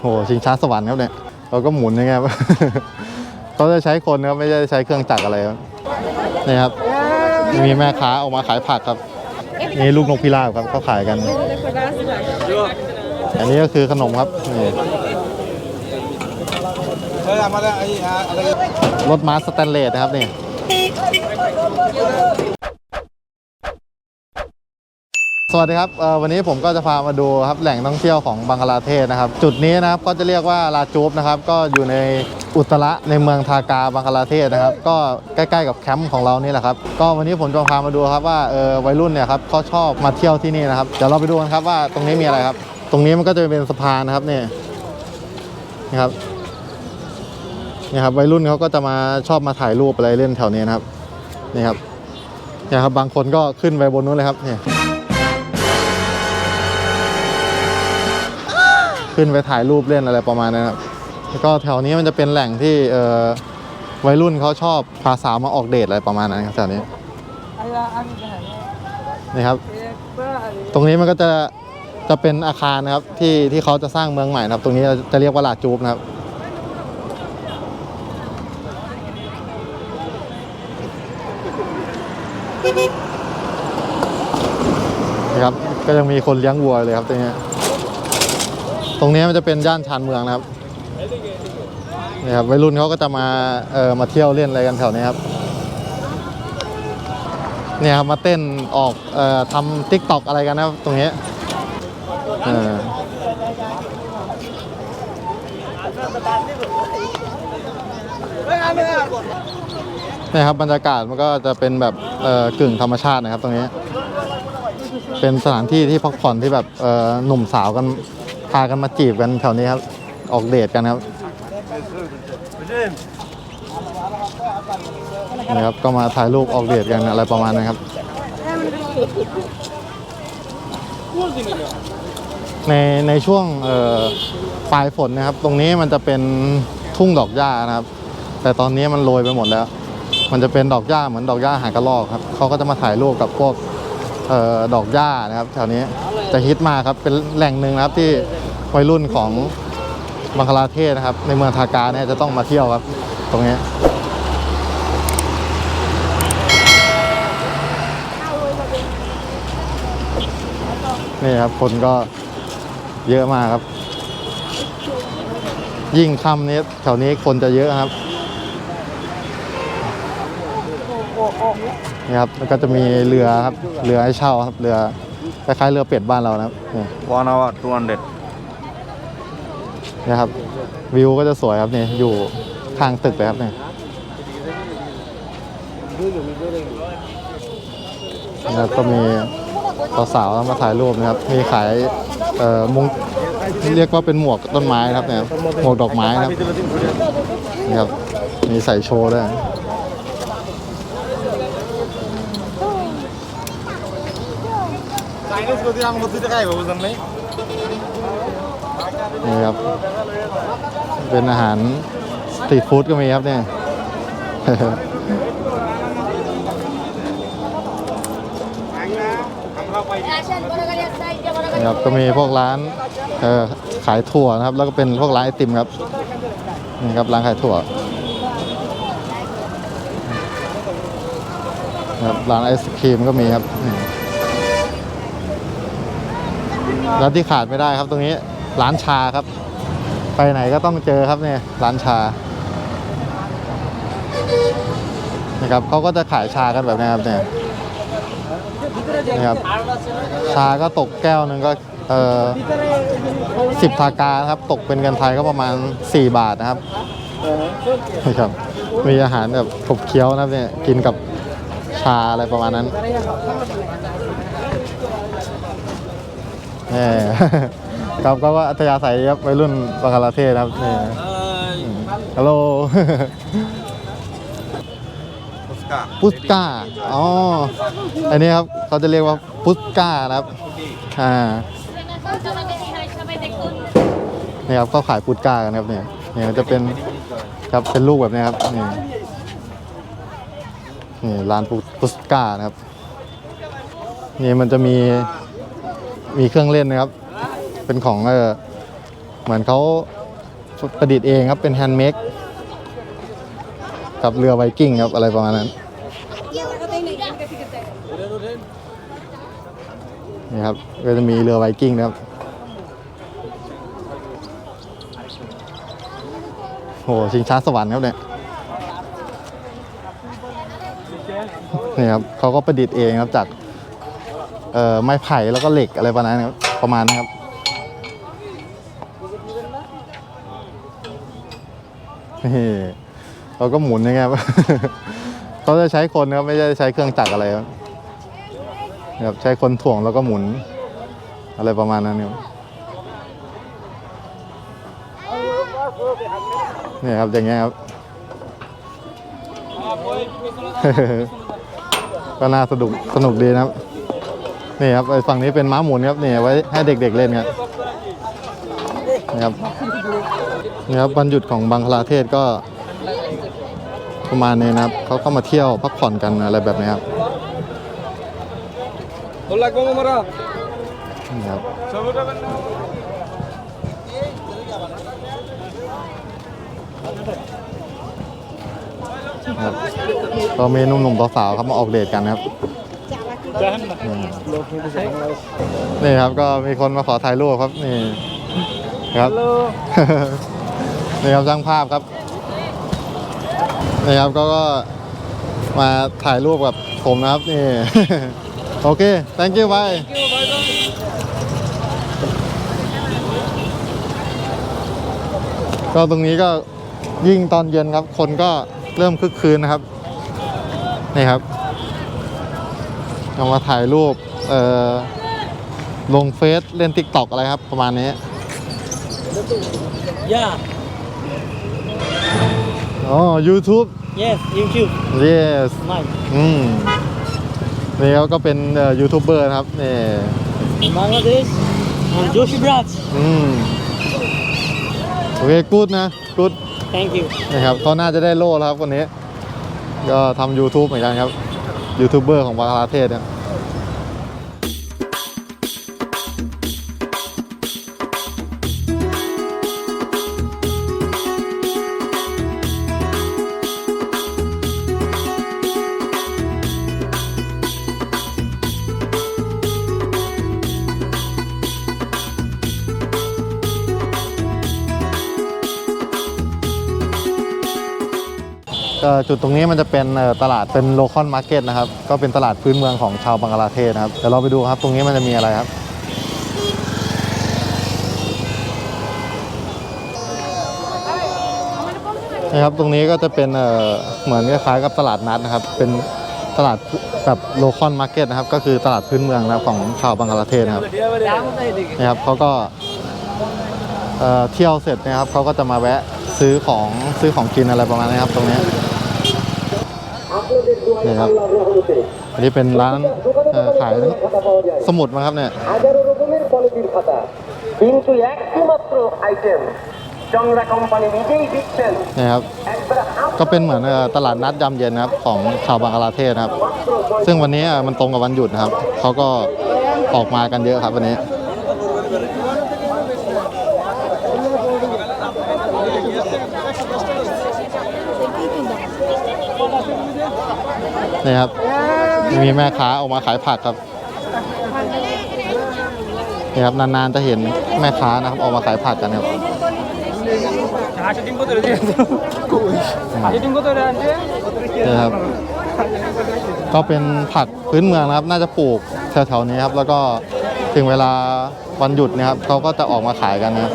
โหชิงช้าสวรรค์ครับเนี่ยเราก็หมุนอย่างเงี้ยครับเขาจะใช้คนนะครับไม่ได้ใช้เครื่องจักรอะไรครับนี่ครับ มีแม่ค้าออกมาขายผักครับนี่ลูกนกพิราบครับเขาขายกัน อันนี้ก็คือขนมครับนี่รถม้าสแตนเลสนะครับนี่ สวัสดีครับวันนี้ผมก็จะพามาดูครับแหล่งท่องเที่ยวของบังกลาเทศนะครับ จุดนี้นะครับก็จะเรียกว่าลาจูบนะครับก็อยู่ในอุตระในเมืองทากาบังกลาเทศนะครับ ก็ใกล้ๆกับแคมป์ของเรานี่แหละครับก็วันนี้ผมจะพามาดูครับว่าเออวัยรุ่นเนี่ยครับเขาชอบมาเที่ยวที่นี่นะครับเดี๋ยวเราไปดูกันครับว่าตรงนี้มีอะไรครับ ตรงนี้มันก็จะเป็นสะพานนะครับนี่นี่ครับนี่ครับวัยรุ่นเขาก็จะมาชอบมาถ่ายรูปอะไรเล่นแถวนี้นะครับนี่ครับนี่ครับบางคนก็ขึ้นไปบนนู้นเลยครับเนี่ ขึ้นไปถ่ายรูปเล่นอะไรประมาณนั้นครับแล้วก็แถวนี้มันจะเป็นแหล่งที่เอ่อวัยรุ่นเขาชอบพาสาวมาออกเดทอะไรประมาณนั้นครับแถวนี้นี่ครับ ตรงนี้มันก็จะจะเป็นอาคารนะครับที่ที่เขาจะสร้างเมืองใหม่นะครับ ตรงนี้จะเรียกว่าลาจูบนะครับนะครับก็ยังมีคนเลี้ยงวัวเลยครับตรงนี้ ตรงนี้มันจะเป็นย่านชานเมืองนะครับนี่ครับวัยรุ่นเขาก็จะมาเออมาเที่ยวเล่นอะไรกันแถวนี้ครับเนี่ยครับมาเต้นออกเอ่อทำทิกตอกอะไรกันนะครับตรงนี้เออนี่ครับบรรยากาศมันก็จะเป็นแบบเอ่อกึ่งธรรมชาตินะครับตรงนี้ เป็นสถานที่ที่พักผ่อนที่แบบเอ่อหนุ่มสาวกัน พากันมาจีบกันแถวนี้ครับ ออกเดทกันครับนี่ครับ ก็มาถ่ายรูปออกเดทกันอะไรประมาณนั้นครับ ในในช่วงเอ่อปลายฝนนะครับ ตรงนี้มันจะเป็นทุ่งดอกหญ้านะครับ แต่ตอนนี้มันโรยไปหมดแล้ว มันจะเป็นดอกหญ้าเหมือนดอกหญ้าหางกระรอกครับเขาก็จะมาถ่ายรูปกับพวกออดอกหญ้านะครับแถวนี้ จะฮิตมากครับเป็นแหล่งหนึ่งนะครับที่วัยรุ่นของบังคลาเทศนะครับ ในเมืองทากาเนี่ยจะต้องมาเที่ยวครับ ตรงนี้นี่ครับคนก็เยอะมากครับ ยิ่งค่ำนี้แถวนี้คนจะเยอะครับนี่ครับแล้วก็จะมีเรือครับเรือให้เช่าครับเรือ คล้ายๆเรือเป็ดบ้านเรานะครับนี่ one hour 200นะครับวิวก็จะสวยครับนี่อยู่ข้างตึกเลยครับนี่แล้วก็มีสาวๆมาถ่ายรูปนะครับ มีขายเอ่อมุงเรียกว่าเป็นหมวกต้นไม้นะครับเนี่ยหมวกดอกไม้นะครับนี่ครับมีใส่โชว์ด้วย চাইনিজ গতি আমার গতি দেখাই বুঝলেন নাইนี่ครับ เป็นอาหารสตรีทฟู้ดก็มีครับเนี่ย นี่ครับ ก็มีพวกร้านเอ่อขายถั่วนะครับ แล้วก็เป็นพวกร้านไอติมครับ นี่ครับร้านขายถั่วครับร้านไอศครีมก็มีครับ นี่ร้านที่ขาดไม่ได้ครับตรงนี้ร้านชาครับ ไปไหนก็ต้องเจอครับเนี่ยร้านชานะครับเขาก็จะขายชากันแบบนี้ครับเนี่ยนะครับชาก็ตกแก้วหนึ่งก็เอ่อสิบทากาครับ ตกเป็นเงินไทยก็ประมาณ 4 บาทนะครับนะครับ มีอาหารแบบขบเคี้ยวนะครับเนี่ยกินกับชาอะไรประมาณนั้น นี่ ครับก็ว่าอัธยาศัยครับวัยรุ่นบังกลาเทศนะครับนี่ฮัลโหลพุสก้าอ๋อ อันนี้ครับเขาจะเรียกว่าพุสก้านะครับ อ่านี่ครับเขาขายพุสก้ากันครับเนี่ยเนี่ยจะเป็นครับเป็นลูกแบบนี้ครับ นี่นี่ร้านพุสก้านะครับ นี่มันจะมี มีเครื่องเล่นนะครับ เป็นของเออเหมือนเขาประดิษฐ์เองครับเป็นแฮนด์เมดกับเรือไวกิ้งครับอะไรประมาณนั้นนี่ครับก็จะมีเรือไวกิ้งนะครับโหชิงช้าสวรรค์ครับเนี่ยนี่ครับเขาก็ประดิษฐ์เองครับจาก เอ่อไม้ไผ่แล้วก็เหล็กอะไรประมาณนั้ครับประมาณนั้นครับนี่เราก็หมุนยังไงครับเขาจะใช้คนครับไม่ใช่ใช้เครื่องจักรอะไรครับครับใช้คนถ่วงแล้วก็หมุน อะไรประมาณนั้นครับนี่ครับอย่างเงี้ยครับก็น่าสนุกสนุกดีนะครับ นี่ครับไอ้ฝั่งนี้เป็นม้าหมุนครับนี่ไว้ให้เด็กๆเล่นครับนี่ครับนี่ครับวันหยุดของบังคลาเทศก็ประมาณนี้นะครับเขาก็มาเที่ยวพักผ่อนกันอะไรแบบนี้ครับ Tolak kamu marah. นี่ครับ Coba kan. ครับก็มีหนุ่มๆสาวๆครับมาออกเดทกันนะครับอืม นี่ครับก็มีคนมาขอถ่ายรูปครับนี่ครับนี่ครับช่างภาพครับนี่ครับก็ก็มาถ่ายรูปกับผมนะครับนี่โอเค thank you bye ก็ตรงนี้ก็ยิ่งตอนเย็นครับ คนก็เริ่มคึกคืนนะครับ นี่ครับ เอามาถ่ายรูปเอ่อลงเฟซเล่นทิกตอกอะไรครับ ประมาณนี้ Yeah, อ๋อ YouTube yes, YouTube. yes Mine. อืมนี่เขาก็เป็นเอ่อยูทูบเบอร์นะครับนี่ In Bangladesh, I'm Joshi Braj. อืมโอเคกูดนะกูด Thank you. นะครับเขาน่าจะได้โล่แล้วครับคนนี้ ก็ทำ YouTube เหมือนกันครับ ยูทูบเบอร์ของบังคลาเทศเนี่ย ก็จุดตรงนี้มันจะเป็นตลาดเป็นโลคอลมาร์เก็ตนะครับ ก็เป็นตลาดพื้นเมืองของชาวบังกลาเทศนะครับ เดี๋ยวเราไปดูครับ ตรงนี้มันจะมีอะไรครับนะครับ ตรงนี้ก็จะเป็นเหมือนคล้ายๆกับตลาดนัดนะครับ เป็นตลาดแบบโลคอลมาร์เก็ตนะครับ ก็คือตลาดพื้นเมืองนะครับของชาวบังกลาเทศนะครับนะครับเขาก็เที่ยวเสร็จนะครับเขาก็จะมาแวะ ซื้อของซื้อของกินอะไรประมาณนี้ครับ ตรงนี้นี่ครับอันนี้เป็นร้านขายสมุดนะครับเนี่ยนี่ครับก็เป็นเหมือนตลาดนัดยามเย็นครับ ของชาวบังกลาเทศครับ ซึ่งวันนี้มันตรงกับวันหยุดครับเขาก็ออกมากันเยอะครับวันนี้ นี่ครับ มีแม่ค้าออกมาขายผักครับนี่ครับนานๆจะเห็นแม่ค้านะครับออกมาขายผักกันครับ Hasil tinggal tu dia. Hasil tinggal tu dia. นะครับ ก็เป็นผักพื้นเมืองนะครับ น่าจะปลูกแถวๆนี้ครับ แล้วก็ถึงเวลาวันหยุดนะครับเขาก็จะออกมาขายกันนะครับ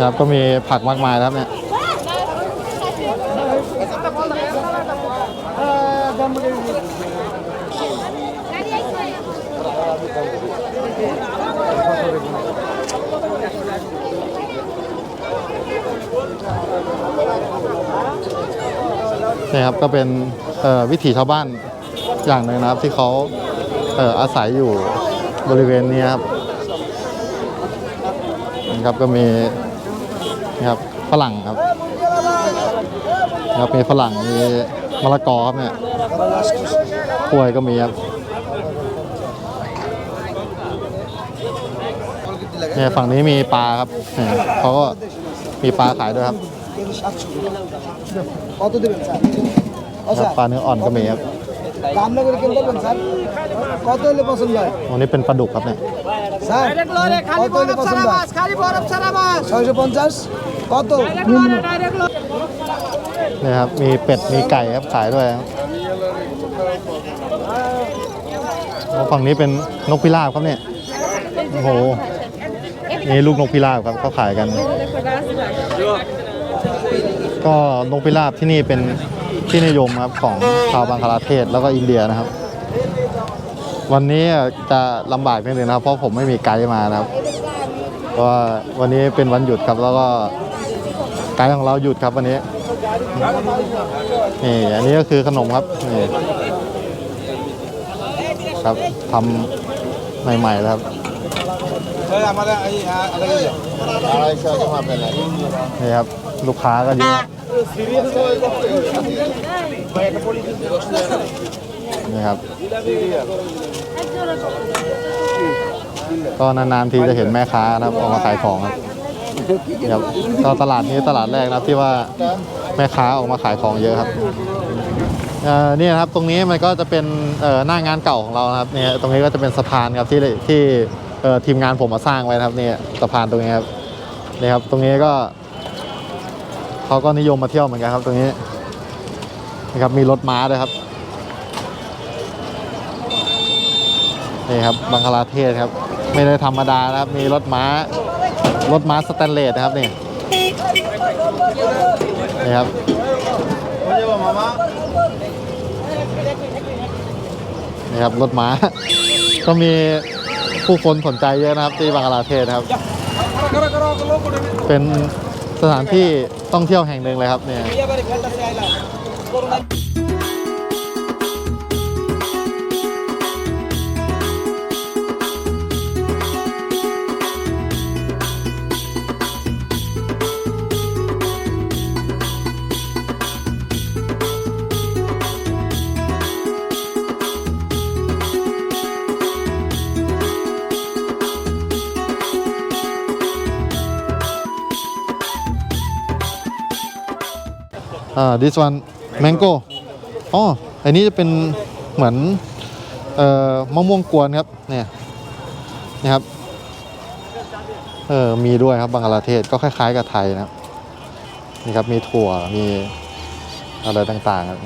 ครับก็มีผักมากมายครับเนี่ยนี่ครับก็เป็นวิถีชาวบ้านอย่างหนึ่งนะครับที่เขาเอออาศัยอยู่บริเวณนี้ครับนี่ครับก็มี ฝรั่งครับครับมีฝรั่งมีมะละกอครับเนี่ยกล้วยก็มีครับเนี่ยฝั่งนี้มีปลาครับเนี่ยเขาก็มีปลาขายด้วยครับปลาเนื้ออ่อนก็มีครับอันนี้เป็นปลาดุกครับเนี่ยใช่คาริบอลาสคาริบอลาสคาริบอลาส কত นี่ครับ มีเป็ด มีไก่ครับขายด้วยครับฝั่งนี้เป็นนกพิราบครับเนี่ย โอ้โห นี่ลูกนกพิราบครับก็ขายกัน ก็นกพิราบที่นี่เป็นที่นิยมครับของชาวบังคลาเทศแล้วก็อินเดียนะครับ วันนี้จะลำบากนิดนึงนะครับ เพราะผมไม่มีไกด์มานะครับว่าวันนี้เป็นวันหยุดครับแล้วก็ ไกด์ของเราหยุดครับวันนี้ นี่อันนี้ก็คือขนมครับนี่ครับทำใหม่ๆแล้วครับนี่ครับ ลูกค้าก็เยอะนี่ครับก็นานๆทีจะเห็นแม่ค้านะครับออกมาขายของครับ ครับก็ตลาดนี้ตลาดแรกนะครับที่ว่าแม่ค้าออกมาขายของเยอะครับเนี่นะครับตรงนี้มันก็จะเป็นหน้างานเก่าของเราครับเนี่ยตรงนี้ก็จะเป็นสะพานครับที่ที่ทีมงานผมมาสร้างไว้ครับเนี่ยสะพานตรงนี้ครับนี่ครับตรงนี้ก็เขาก็นิยมมาเที่ยวเหมือนกันครับ ตรงนี้นี่ครับมีรถม้าด้วยครับนี่ครับบังคลาเทศครับ ไม่ได้ธรรมดานะครับ มีรถม้า รถม้าสแตนเลสนะครับนี่นี่ครับนี่ครับรถม้า ก็มีผู้คนสนใจเยอะนะครับ ที่บังกลาเทศนะครับ เป็นสถานที่ท่องเที่ยวแห่งหนึ่งเลยครับเนี่ย อ่า this one mango อ๋ออันนี้จะเป็นเหมือนเอ่อมะม่วงกวนครับเนี่ยนี่ครับเออมีด้วยครับบังกลาเทศก็คล้ายๆกับไทยนะครับนี่ครับมีถั่วมีอะไรต่างๆครับ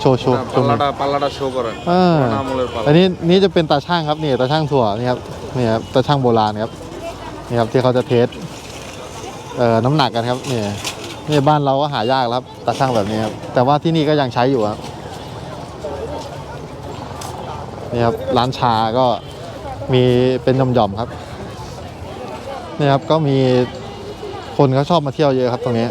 โชว์โชว์โชว์มี পাল্লাটা পাল্লাটা শো করেনอ่า কোন আমলের পাল্লা อันนี้นี่จะเป็นตาช่างครับนี่ตาช่างถั่วนี่ครับนี่ครับตาช่างโบราณครับนี่ครับที่เขาจะเทสเอ่อน้ำหนักกันครับนี่ นี่บ้านเราก็หายากแล้วครับตาช่างแบบนี้ครับ แต่ว่าที่นี่ก็ยังใช้อยู่ครับนี่ครับร้านชาก็มีเป็นย่อมย่อมครับนี่ครับก็มีคนเขาชอบมาเที่ยวเยอะครับตรงนี้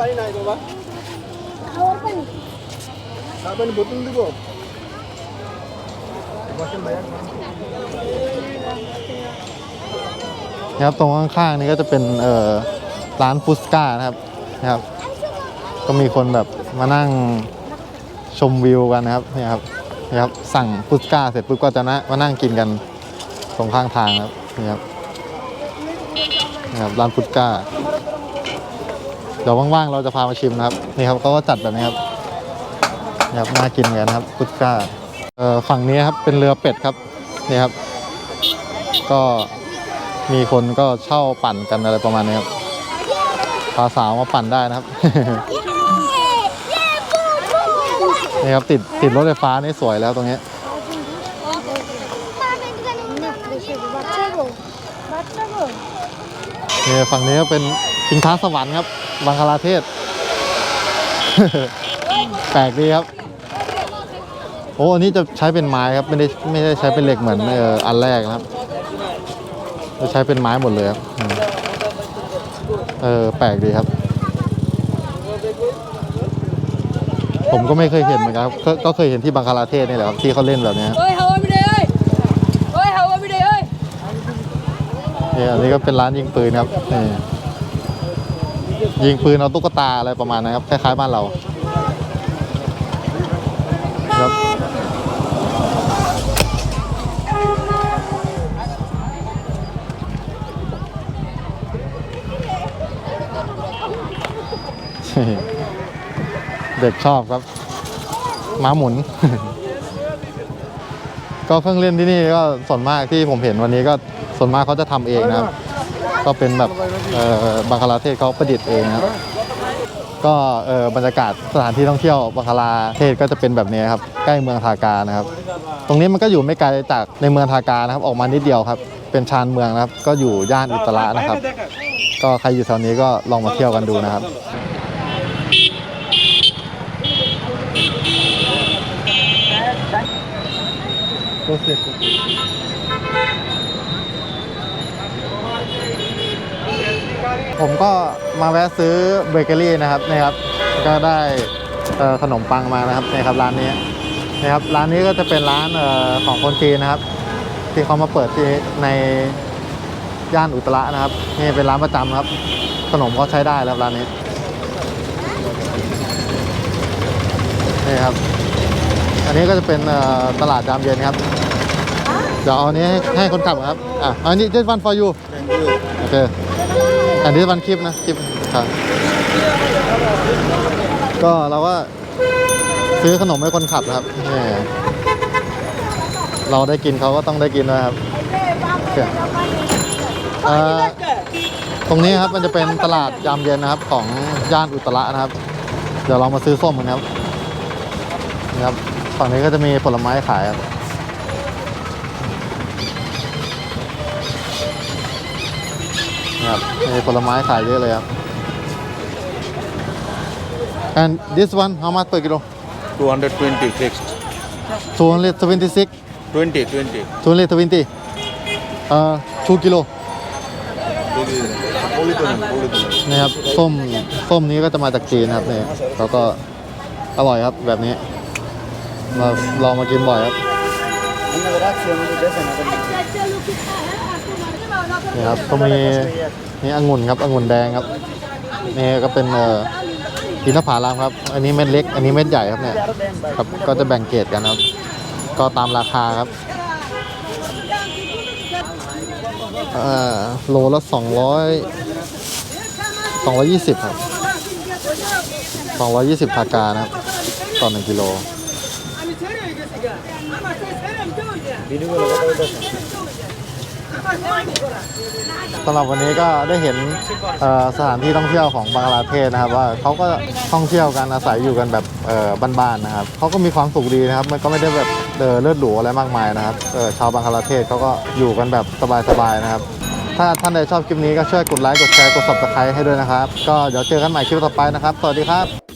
นะครับตรงข้างๆนี้ก็จะเป็นเอ่อร้านฟุสกานะครับนะครับ ก็มีคนแบบมานั่งชมวิวกันนะครับนี่ครับนี่ครับสั่งฟุสก้าเสร็จปุ๊บก็จะนะมานั่งกินกันตรงข้างทางครับนี่ครับนี่ครับร้านฟุสก้าเดี๋ยวว่างๆเราจะพามาชิมนะครับนี่ครับเขาก็จัดแบบนี้ครับนี่ครับน่ากินกันนะครับฟุสก้าเอ่อฝั่งนี้ครับเป็นเรือเป็ดครับนี่ครับ ก็มีคนก็เช่าปั่นกันอะไรประมาณนี้ครับพาสาวมาปั่นได้นะครับ นี่ครับติดติดรถไฟฟ้านี่สวยแล้วตรงนี้นี่ฝั่งนี้ก็เป็นสินค้าสวรรค์ครับบังคลาเทศ แปลกดีครับ โอ้อันนี้จะใช้เป็นไม้ครับ ไม่ได้ไม่ได้ใช้เป็นเหล็กเหมือนเอออันแรกนะครับจะใช้เป็นไม้หมดเลยครับ เออแปลกดีครับ ผมก็ไม่เคยเห็นเหมือนกันก็เคยเห็นที่บังคลาเทศนี่แหละที่เขาเล่นแบบนี้เฮ้ยเฮาไม่ได้เอ้ยเฮ้ยเฮาไม่ได้เอ้ยเนี่ยอันนี้ก็เป็นร้านยิงปืนครับนี่ยิงปืนเอาตุ๊กตาอะไรประมาณนะครับคล้ายๆบ้านเราครับเฮ้ เด็กชอบครับ ม้าหมุน ก็เพิ่งเล่นที่นี่ก็ส่วนมากที่ผมเห็นวันนี้ก็ส่วนมากเขาจะทำเองนะครับ ก็เป็นแบบเอ่อบังคลาเทศเขาประดิษฐ์เองนะครับ ก็เออบรรยากาศสถานที่ท่องเที่ยวบังคลาเทศก็จะเป็นแบบนี้ครับ ใกล้เมืองทากานะครับ ตรงนี้มันก็อยู่ไม่ไกลจากในเมืองทากานะครับ ออกมานิดเดียวครับ เป็นชานเมืองนะครับ ก็อยู่ย่านอุตระนะครับ ก็ใครอยู่แถวนี้ก็ลองมาเที่ยวกันดูนะครับ ผมก็มาแวะซื้อเบเกอรี่นะครับนี่ครับ ก็ได้ขนมปังมานะครับนี่ครับร้านนี้นี่ครับร้านนี้ก็จะเป็นร้านออของคนจีนนะครับ ที่เขามาเปิดที่ในย่านอุตระนะครับนี่เป็นร้านประจำครับ ขนมก็ใช้ได้แล้วร้านนี้นี่ครับ อันนี้ก็จะเป็นตลาดยามเย็นครับ ดี๋ยวเอาอันนี้ให้ให้คนขับครับอะอันนี้ this one for you โอเคอันนี้วันคลิปนะคลิปครับก็เราก็ซื้อขนมให้คนขับนะครับนี่เราได้กินเขาก็ต้องได้กินนะครับโอเคเอ่อตรงนี้ครับมันจะเป็นตลาดยามเย็นนะครับ ของย่านอุตระนะครับ เดี๋ยวเรามาซื้อส้มกันครับนี่ครับฝั่งนี้ก็จะมีผลไม้ขายครับ ครับมีผลไม้ขายเยอะเลยครับ and this one how much per kilo 220 fixed. 276 20, 20. 220เอ่อ2กิโลนี่ครับส้มส้มนี้ก็จะมาจากจีนนะครับนี่แล้วก็อร่อยครับแบบนี้ มาลองมากินบ่อยครับ นี่ครับก็มีนี่องุ่นครับองุ่นแดงครับนี่ก็เป็นเอ่ออินทผลัมครับ อันนี้เม็ดเล็ก อันนี้เม็ดใหญ่ครับเนี่ยครับก็จะแบ่งเกรดกันครับ ก็ตามราคาครับเอ่อโลละสองร้อยสองร้อยยี่สิบครับสองร้อยยี่สิบทากานะครับต่อหนึ่งกิโล สำหรับวันนี้ก็ได้เห็นสถานที่ท่องเที่ยวของบังกลาเทศนะครับ ว่าเขาก็ท่องเที่ยวกันอาศัยอยู่กันแบบบ้านๆนะครับเขาก็มีความสุขดีนะครับ มันก็ไม่ได้แบบเลือดหรูอะไรมากมายนะครับชาวบังกลาเทศเขาก็อยู่กันแบบสบายๆนะครับ ถ้าท่านใดชอบคลิปนี้ก็ช่วยกดไลค์กดแชร์กด subscribe ให้ด้วยนะครับ ก็เดี๋ยวเจอกันใหม่คลิปต่อไปนะครับ สวัสดีครับ